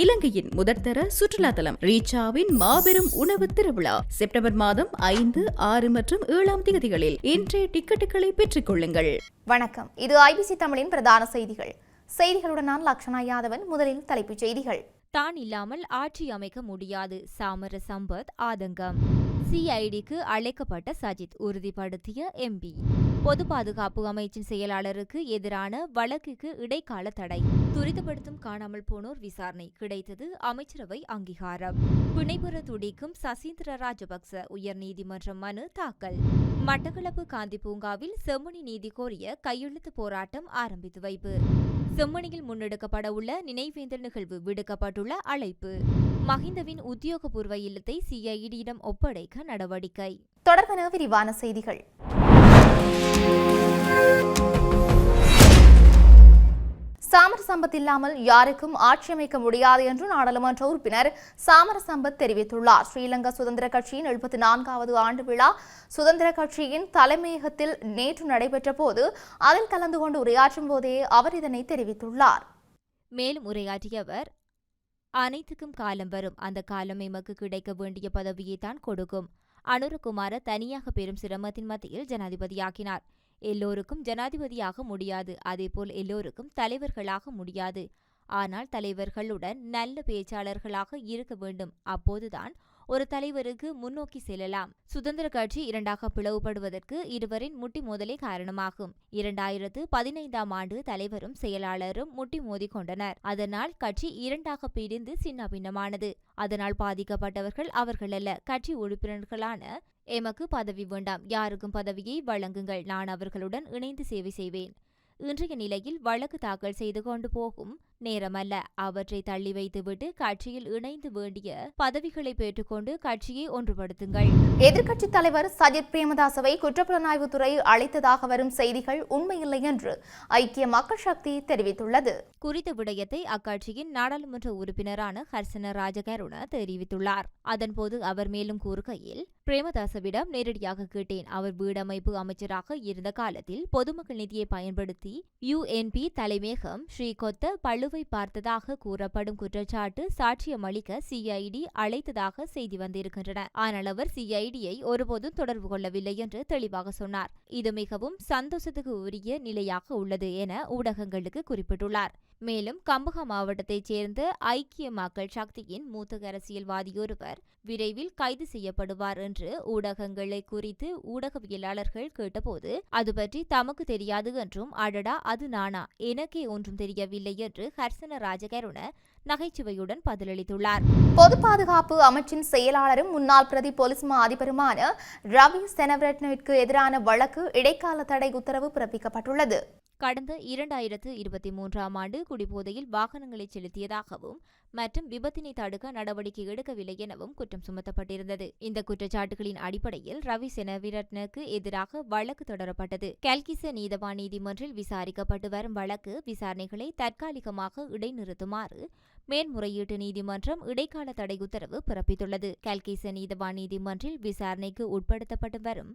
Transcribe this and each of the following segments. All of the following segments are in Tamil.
இலங்கையின் முதற்தர சுற்றுலா தலம் ரீச்சாவின் மாபெரும் உணவு திருவிழா. செப்டம்பர் மாதம் ஐந்து ஆறு மற்றும் ஏழாம் தேதிகளில் இன்றைய டிக்கெட்டுகளை பெற்றுக் கொள்ளுங்கள் வணக்கம். இது ஐபிசி தமிழின் பிரதான செய்திகள். செய்திகளுடன் நான் லக்ஷனா யாதவன் முதலில் தலைப்புச் செய்திகள். தான் இல்லாமல் ஆட்சி அமைக்க முடியாது. சாமர சம்பத் ஆதங்கம். சிஐடிக்கு அழைக்கப்பட்ட சஜித் உறுதிப்படுத்திய எம்பி. பொது பாதுகாப்பு அமைச்சின் செயலாளருக்கு எதிரான வழக்குக்கு இடைக்கால தடை. துரிதப்படுத்தும் காணாமல் போனோர் விசாரணை. கிடைத்தது அமைச்சரவை அங்கீகாரம். பிணைபுற துடிக்கும் சசீந்திர ராஜபக்ச உயர்நீதிமன்ற மனு தாக்கல். மட்டக்களப்பு காந்தி பூங்காவில் செம்மணி நீதி கோரிய கையெழுத்து போராட்டம் ஆரம்பித்து வைப்பு. செம்மணியில் முன்னெடுக்கப்பட உள்ள நினைவேந்தல் நிகழ்வு விடுக்கப்பட்டுள்ள அழைப்பு. மஹிந்தவின் உத்தியோகபூர்வ இல்லத்தை சிஐடியிடம் ஒப்படைக்க நடவடிக்கை. தொடர்பான விரிவான செய்திகள். சாமர சம்பத் இல்லாமல் யாருக்கும் ஆட்சி அமைக்க முடியாது என்று நாடாளுமன்ற உறுப்பினர் சாமர சம்பத் தெரிவித்துள்ளார். ஸ்ரீலங்கா சுதந்திர கட்சியின் எழுபத்தி நான்காவது ஆண்டு விழா சுதந்திர கட்சியின் தலைமையகத்தில் நேற்று நடைபெற்ற போது அதில் கலந்து கொண்டு உரையாற்றும் போதே அவர் இதனை தெரிவித்துள்ளார். மேலும் உரையாற்றிய அவர் அனைத்துக்கும் காலம் வரும். அந்த காலம் எமக்கு கிடைக்க வேண்டிய பதவியை தான் கொடுக்கும். அனுரகுமார தனியாக பெரும் சிரமத்தின் மத்தியில் ஜனாதிபதியாக்கினார். எல்லோருக்கும் ஜனாதிபதியாக முடியாது அதேபோல் எல்லோருக்கும் தலைவர்களாக முடியாது. ஆனால் தலைவர்களுடன் நல்ல பேச்சாளர்களாக இருக்க வேண்டும். அப்போதுதான் ஒரு தலைவருக்கு முன்னோக்கி செல்லலாம். சுதந்திர கட்சி இரண்டாக பிளவுபடுவதற்கு இருவரின் முட்டி மோதலே காரணமாகும். இரண்டாயிரத்து பதினைந்தாம் ஆண்டு தலைவரும் செயலாளரும் முட்டி மோதி கொண்டனர். அதனால் கட்சி இரண்டாக பிரிந்து சின்ன பின்னமானது அதனால் பாதிக்கப்பட்டவர்கள் அவர்களல்ல. கட்சி உறுப்பினர்களான எமக்கு பதவி வேண்டாம். யாருக்கும் பதவியை வழங்குங்கள். நான் அவர்களுடன் இணைந்து சேவை செய்வேன். இன்றைய நிலையில் வழக்கு தாக்கல் செய்து கொண்டு போகும் நேரமல்ல. அவற்றை தள்ளி வைத்துவிட்டு கட்சியில் இணைந்து வேண்டிய பதவிகளை பெற்றுக்கொண்டு கட்சியை ஒன்றுபடுத்துங்கள். எதிர்க்கட்சித் தலைவர் சஜித் பிரேமதாசவை குற்றப்புலனாய்வுத்துறை அழைத்ததாக வரும் செய்திகள் உண்மையில்லை என்று ஐக்கிய மக்கள் சக்தி தெரிவித்துள்ளது. குறித்த விடயத்தை அக்கட்சியின் நாடாளுமன்ற உறுப்பினரான ஹர்சன ராஜகருண தெரிவித்துள்ளார். அதன்போது அவர் மேலும் கூறுகையில் பிரேமதாசவிடம் நேரடியாக கேட்டேன். அவர் வீடமைப்பு அமைச்சராக இருந்த காலத்தில் பொதுமக்கள் நிதியை பயன்படுத்தி யுஎன்பி தலைமையகம் ஸ்ரீகொத்த மனுவை பார்த்ததாக கூறப்படும் குற்றச்சாட்டு சாட்சியமளிக்க சிஐடி அழைத்ததாக செய்தி வந்திருக்கின்றன. ஆனால் அவர் சிஐடியை ஒருபோதும் தொடர்பு கொள்ளவில்லை என்று தெளிவாக சொன்னார். இது மிகவும் சந்தோஷத்துக்கு உரிய நிலையாக உள்ளது என ஊடகங்களுக்கு குறிப்பிட்டுள்ளார். மேலும் கம்பஹா மாவட்டத்தைச் சேர்ந்த ஐக்கிய மக்கள் சக்தியின் மூத்த அரசியல்வாதியொருவர் விரைவில் கைது செய்யப்படுவார் என்று ஊடகங்களை குறித்து ஊடகவியலாளர்கள் கேட்டபோது அது பற்றி தமக்கு தெரியாது என்றும் அடடா அது நானா? எனக்கே ஒன்றும் தெரியவில்லை என்று ஹர்சன ராஜகருண நகைச்சுவையுடன் பதிலளித்துள்ளார். பொது பாதுகாப்பு அமைச்சின் செயலாளரும் முன்னாள் பிரதி போலீஸ் மா அதிபருமான ரவி செனவரட்னவிற்கு எதிரான வழக்கு இடைக்கால தடை உத்தரவு பிறப்பிக்கப்பட்டுள்ளது. கடந்த இரண்டாயிரத்து இருபத்தி மூன்றாம் ஆண்டு குடிபோதையில் வாகனங்களை செலுத்தியதாகவும் மற்றும் விபத்தினை தடுக்க நடவடிக்கை எடுக்கவில்லை எனவும் குற்றம் சுமத்தப்பட்டிருந்தது. இந்த குற்றச்சாட்டுகளின் அடிப்படையில் ரவி செனவிரட்னுக்கு எதிராக வழக்கு தொடரப்பட்டது. கல்கிச நீதவான் நீதிமன்றில் விசாரிக்கப்பட்டு வரும் வழக்கு விசாரணைகளை தற்காலிகமாக இடைநிறுத்துமாறு மேன்முறையீட்டு நீதிமன்றம் இடைக்கால தடை உத்தரவு பிறப்பித்துள்ளது. கல்கிச நீதவான் நீதிமன்றில் விசாரணைக்கு உட்படுத்தப்பட்டு வரும்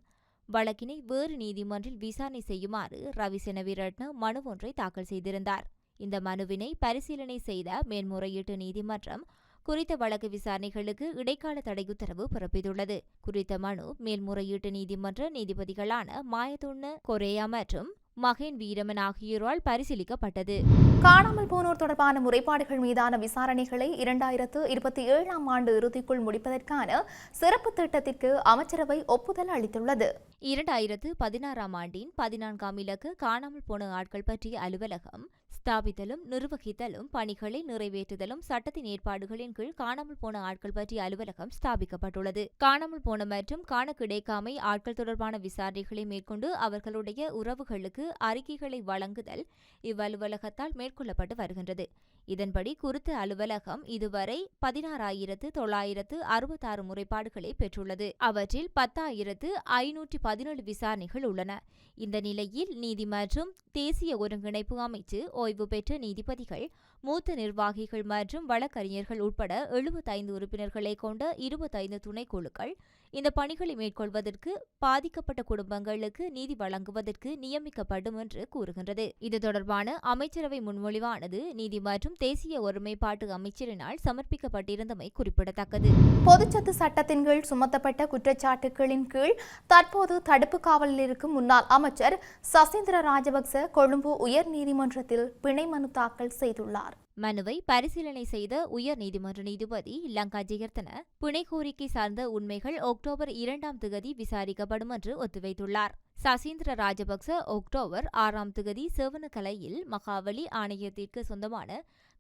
வழக்கினை வேறு நீதிமன்றில் விசாரணை செய்யுமாறு ரவிசெனவிரட்ன மனு ஒன்றை தாக்கல் செய்திருந்தார். இந்த மனுவினை பரிசீலனை செய்த மேன்முறையீட்டு நீதிமன்றம் குறித்த வழக்கு விசாரணைகளுக்கு இடைக்கால தடை உத்தரவு பிறப்பித்துள்ளது. குறித்த மனு மேல்முறையீட்டு நீதிமன்ற நீதிபதிகளான மாயதுண்ண கொரேயா மற்றும் மகேன் வீரமன் ஆகியோரால் பரிசீலிக்கப்பட்டது. காணாமல் போனோர் தொடர்பான முறைப்பாடுகள் மீதான விசாரணைகளை இரண்டாயிரத்து இருபத்தி ஏழாம் ஆண்டு இறுதிக்குள் முடிப்பதற்கான சிறப்பு திட்டத்திற்கு அமைச்சரவை ஒப்புதல் அளித்துள்ளது. இரண்டாயிரத்து பதினாறாம் ஆண்டின் பதினான்காம் இலக்கு காணாமல் போன ஆட்கள் பற்றிய அலுவலகம் ஸ்தாபித்தலும் நிர்வகித்தலும் பணிகளை நிறைவேற்றுதலும் சட்டத்தின் ஏற்பாடுகளின் கீழ் காணாமல் போன ஆட்கள் பற்றிய அலுவலகம் ஸ்தாபிக்கப்பட்டுள்ளது. காணாமல் போன மற்றும் காண கிடைக்காமை ஆட்கள் தொடர்பான விசாரணைகளை மேற்கொண்டு அவர்களுடைய உறவுகளுக்கு அறிக்கைகளை வழங்குதல் இவ்வலுவலகத்தால் மேற்கொள்ளப்பட்டு வருகின்றது. இதன்படி குறித்த அலுவலகம் இதுவரை பதினாறாயிரத்து தொள்ளாயிரத்து அறுபத்தாறு முறைப்பாடுகளை பெற்றுள்ளது. அவற்றில் பத்தாயிரத்து ஐநூற்றி பதினேழு விசாரணைகள் உள்ளன. இந்த நிலையில் நீதி மற்றும் தேசிய ஒருங்கிணைப்பு அமைச்சு ஓய்வு பெற்ற நீதிபதிகள் மூத்த நிர்வாகிகள் மற்றும் வழக்கறிஞர்கள் உட்பட எழுபத்தைந்து உறுப்பினர்களை கொண்ட இருபத்தைந்து துணைக்குழுக்கள் இந்த பணிகளை மேற்கொள்வதற்கு பாதிக்கப்பட்ட குடும்பங்களுக்கு நீதி வழங்குவதற்கு நியமிக்கப்படும் என்று கூறுகின்றது. இது தொடர்பான அமைச்சரவை முன்மொழிவானது நீதி மற்றும் தேசிய ஒருமைப்பாட்டு அமைச்சரினால் சமர்ப்பிக்கப்பட்டிருந்தமை குறிப்பிடத்தக்கது. பொதுச்சத்து சட்டத்தின் கீழ் சுமத்தப்பட்ட குற்றச்சாட்டுகளின் கீழ் தற்போது தடுப்பு காவலில் இருக்கும் முன்னாள் அமைச்சர் சசீந்திர ராஜபக்ச கொழும்பு உயர்நீதிமன்றத்தில் பிணை மனு தாக்கல் செய்துள்ளார். மனுவை பரிசீலனை செய்த உயர் நீதிமன்ற நீதிபதி லங்கா ஜெயர்த்தன பிணை கோரிக்கை சார்ந்த உண்மைகள் அக்டோபர் இரண்டாம் திகதி விசாரிக்கப்படும் என்று ஒத்திவைத்துள்ளார். சசீந்திர ராஜபக்ச அக்டோபர் ஆறாம் திகதி சேவனகலையில் மகாவலி ஆணையத்திற்கு சொந்தமான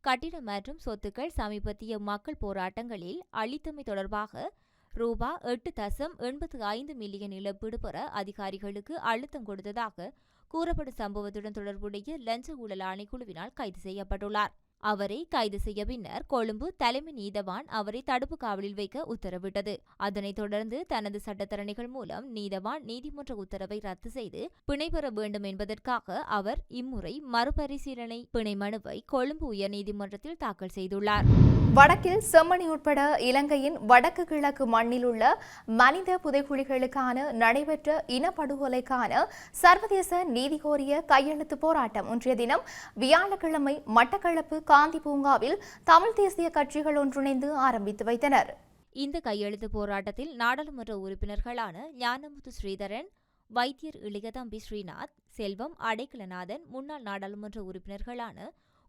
கட்டிடம் மற்றும் சொத்துக்கள் சமீபத்திய மக்கள் போராட்டங்களில் அளித்தமை தொடர்பாக ரூபா எட்டு தசம் எண்பத்து ஐந்து மில்லியன் இழப்பீடு பெற அதிகாரிகளுக்கு அழுத்தம் கொடுத்ததாக கூறப்படும் சம்பவத்துடன் தொடர்புடைய லஞ்ச ஊழல் ஆணைக்குழுவினால் கைது செய்யப்பட்டுள்ளார். அவரை கைது செய்ய பின்னர் கொழும்பு தலைமை நீதவான் அவரை தடுப்பு காவலில் வைக்க உத்தரவிட்டது. அதனைத் தொடர்ந்து தனது சட்டத்தரணிகள் மூலம் நீதவான் நீதிமன்ற உத்தரவை ரத்து செய்து பிணை பெற வேண்டும் என்பதற்காக அவர் இம்முறை மறுபரிசீலனை பிணை மனுவை கொழும்பு உயர்நீதிமன்றத்தில் தாக்கல் செய்துள்ளார். வடக்கில் செம்மணி உட்பட இலங்கையின் வடக்கு கிழக்கு மண்ணில் உள்ள மனித புதைக்குழிகளுக்கான நடைபெற்ற இனப்படுகொலைக்கான சர்வதேச நீதி கோரிய கையெழுத்து போராட்டம் ஒன்றிய தினம் வியாழக்கிழமை மட்டக்களப்பு காந்தி பூங்காவில் தமிழ் தேசிய கட்சிகள் ஒன்றிணைந்து ஆரம்பித்து வைத்தனர். இந்த கையெழுத்து போராட்டத்தில் நாடாளுமன்ற உறுப்பினர்களான ஞானமுத்து ஸ்ரீதரன் வைத்தியர் இளையதம்பி ஸ்ரீநாத் செல்வம் அடைக்கலநாதன் முன்னாள் நாடாளுமன்ற உறுப்பினர்களான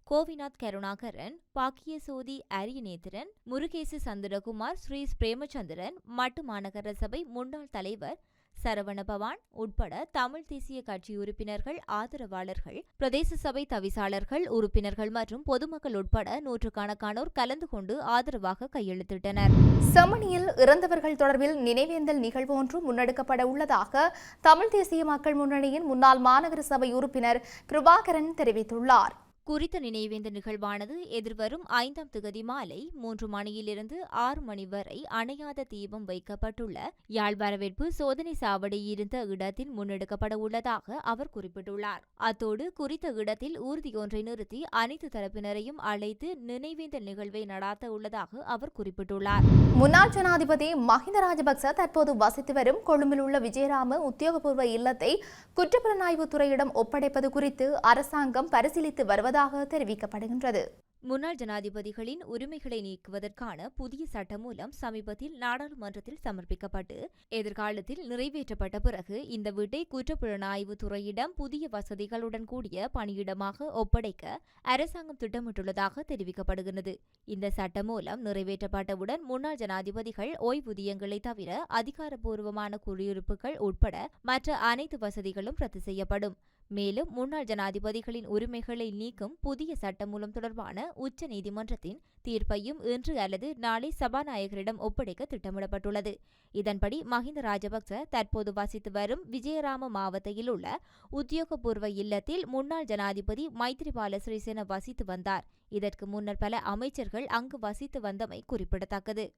கோவிநாத் கருணாகரன் பாக்கியசோதி அரியநேத்திரன் முருகேசு சந்திரகுமார் ஸ்ரீ பிரேமச்சந்திரன் மட்டு மாநகர சபை முன்னாள் தலைவர் சரவண பவான் உட்பட தமிழ் தேசிய கட்சி உறுப்பினர்கள் ஆதரவாளர்கள் பிரதேச சபை தவிசாளர்கள் உறுப்பினர்கள் மற்றும் பொதுமக்கள் உட்பட நூற்றுக்கணக்கானோர் கலந்து கொண்டு ஆதரவாக கையெழுத்திட்டனர். செமனியில் இறந்தவர்கள் தொடர்பில் நினைவேந்தல் நிகழ்வு ஒன்று முன்னெடுக்கப்பட உள்ளதாக தமிழ் தேசிய மக்கள் முன்னணியின் முன்னாள் மாநகர சபை உறுப்பினர் கிருபாகரன் தெரிவித்துள்ளார். குறித்த நினைவேந்த நிகழ்வானது எதிர்வரும் ஐந்தாம் திகதி மாலை மூன்று மணியிலிருந்து ஆறு மணி வரை அணையாத தீபம் வைக்கப்பட்டுள்ள யாழ் வரவேற்பு சோதனை சாவடி இருந்த இடத்தில் முன்னெடுக்கப்பட உள்ளதாக அவர் குறிப்பிட்டுள்ளார். அத்தோடு குறித்த இடத்தில் ஊர்தியொன்றை நிறுத்தி அனைத்து தரப்பினரையும் அழைத்து நினைவேந்த நிகழ்வை நடாத்த உள்ளதாக அவர் குறிப்பிட்டுள்ளார். முன்னாள் ஜனாதிபதி மஹிந்த ராஜபக்ச தற்போது வசித்து வரும் கொழும்பில் உள்ள விஜயராம உத்தியோகபூர்வ இல்லத்தை குற்றப்புலனாய்வு துறையிடம் ஒப்படைப்பது குறித்து அரசாங்கம் பரிசீலித்து வருவதாக தெரிவிக்கப்படுகின்றது. முன்னாள் ஜனாதிபதிகளின் உரிமைகளை நீக்குவதற்கான புதிய சட்டம் மூலம் சமீபத்தில் நாடாளுமன்றத்தில் சமர்ப்பிக்கப்பட்டு எதிர்காலத்தில் நிறைவேற்றப்பட்ட பிறகு இந்த வீட்டை குற்றப்புலனாய்வு துறையிடம் புதிய வசதிகளுடன் கூடிய பணியிடமாக ஒப்படைக்க அரசாங்கம் திட்டமிட்டுள்ளதாக தெரிவிக்கப்படுகிறது இந்த சட்டம் மூலம் நிறைவேற்றப்பட்டவுடன் முன்னாள் ஜனாதிபதிகள் ஓய்வூதியங்களை தவிர அதிகாரப்பூர்வமான குடியிருப்புகள் உட்பட மற்ற அனைத்து வசதிகளும் ரத்து செய்யப்படும். மேலும் முன்னாள் ஜனாதிபதிகளின் உரிமைகளை நீக்கும் புதிய சட்டம் மூலம் தொடர்பான உச்ச நீதிமன்றத்தின் தீர்ப்பையும் இன்று அல்லது நாளை சபாநாயகரிடம் ஒப்படைக்க திட்டமிடப்பட்டுள்ளது. இதன்படி மஹிந்த ராஜபக்ச தற்போது வசித்து வரும் விஜயராம மாவட்டத்தில் உள்ள உத்தியோகபூர்வ இல்லத்தில் முன்னாள் ஜனாதிபதி மைத்ரிபால சிறிசேன வசித்து வந்தார். இதற்கு முன்னர் பல அமைச்சர்கள் அங்கு வசித்து வந்தமை குறிப்பிடத்தக்கது.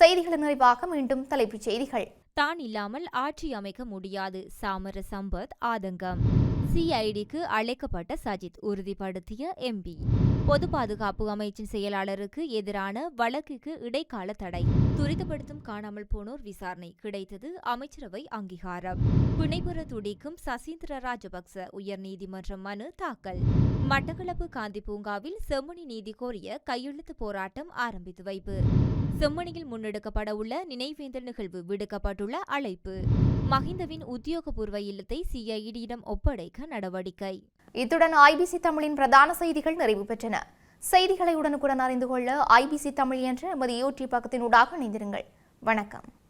செய்திகளின் நிறைவாக மீண்டும் தலைப்புச் செய்திகள். தான் இல்லாமல் ஆட்சி அமைக்க முடியாது. சாமர சம்பத் ஆதங்கம். சிஐடிக்கு அழைக்கப்பட்ட சஜித் உறுதிப்படுத்திய எம்பி. பொது பாதுகாப்பு அமைச்சின் செயலாளருக்கு எதிரான வழக்குக்கு இடைக்கால தடை. துரிதப்படுத்தும் காணாமல் போனோர் விசாரணை கிடைத்தது அமைச்சரவை அங்கீகாரம். பிணைபுற துடிக்கும் சசீந்திர ராஜபக்ச உயர்நீதிமன்றம் மனு தாக்கல். மட்டக்களப்பு காந்தி பூங்காவில் செம்மணி நீதி கோரிய கையெழுத்து போராட்டம் ஆரம்பித்து வைப்பு. செம்மணியில் முன்னெடுக்கப்பட உள்ள நினைவேந்தல் நிகழ்வு விடுக்கப்பட்டுள்ள அழைப்பு. மஹிந்தவின் உத்தியோகபூர்வ இல்லத்தை சிஐடியிடம் ஒப்படைக்க நடவடிக்கை. இத்துடன் ஐபிசி தமிழின் பிரதான செய்திகள் நிறைவு பெற்றன. செய்திகளை உடனுக்குடன் அறிந்து கொள்ள ஐபிசி தமிழ் என்ற நமது யூடியூப் பக்கத்தினூடாக இணைந்திருங்கள். வணக்கம்.